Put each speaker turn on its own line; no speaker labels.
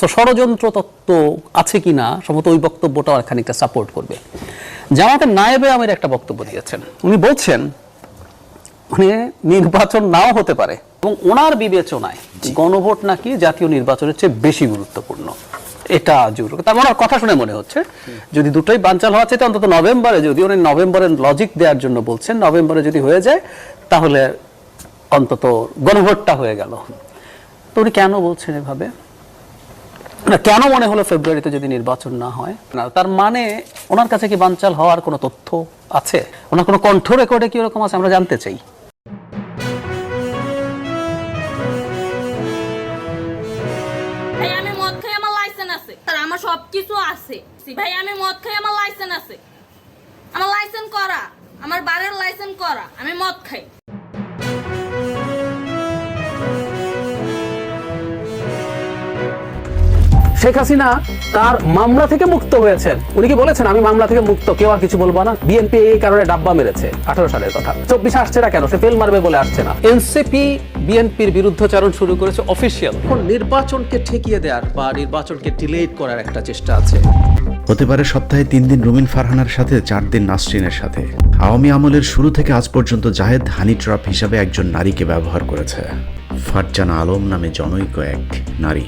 তো ষড়যন্ত্র তত্ত্ব আছে কিনা সম্ভবত ওই বক্তব্যটাও খানিকটা সাপোর্ট করবে। জামাতের নায়েবে আমের একটা বক্তব্য দিয়েছেন। উনি বলছেন মানে নির্বাচন নাও হতে পারে এবং ওনার বিবেচনায় গণভোট নাকি জাতীয় নির্বাচনের চেয়ে বেশি গুরুত্বপূর্ণ। এটা জরুরি তার ওনার কথা শুনে মনে হচ্ছে যদি দুটোই বানচাল হওয়া চাইতে অন্তত নভেম্বরে যদি উনি নভেম্বরের লজিক দেওয়ার জন্য বলছেন নভেম্বরে যদি হয়ে যায় তাহলে অন্তত গণভোটটা হয়ে গেল। তো উনি কেন বলছেন এভাবে? কেন মনে হলো ফেব্রুয়ারিতে যদি নির্বাচন না হয়? তার মানে ওনার কাছে কি বানচাল হওয়ার কোনো তথ্য আছে? ওনার কোনো কণ্ঠ রেকর্ডে কি রকম আছে আমরা জানতে চাই।
আমার লাইসেন্স আছে। আর আমার সব কিছু আছে। ভাই, আমি মদ খাই, আমার লাইসেন্স আছে। আমার লাইসেন্স করা, আমার বারের লাইসেন্স করা, আমি মদ খাই।
শেখ হাসিনা তার মামলা থেকে মুক্ত হয়েছেন। উনি কি বলেছেন আমি মামলা থেকে মুক্ত কেউ আর কিছু বলব না বিএনপি এই কারণে ডাব্বা মেরেছে আঠারো সালের কথা। চব্বিশ আসছে না কেন? সে ফেল মারবে বলে আসছে না। এনসিপি বিএনপির বিরুদ্ধচারণ শুরু করেছে অফিসিয়াল এখন নির্বাচনকে ঠেকিয়ে দেওয়ার বা নির্বাচনকে ডিলেট করার একটা চেষ্টা আছে।
হতে পারে সপ্তাহে তিন দিন রুমিন ফারহানার সাথে চার দিন নাসরিনের সাথে। আওয়ামী আমলের শুরু থেকে আজ পর্যন্ত জাহেদ হানি ট্রাপ হিসাবে একজন নারীকে ব্যবহার করেছে। ফারজানা আলম নামে জনৈক এক নারী।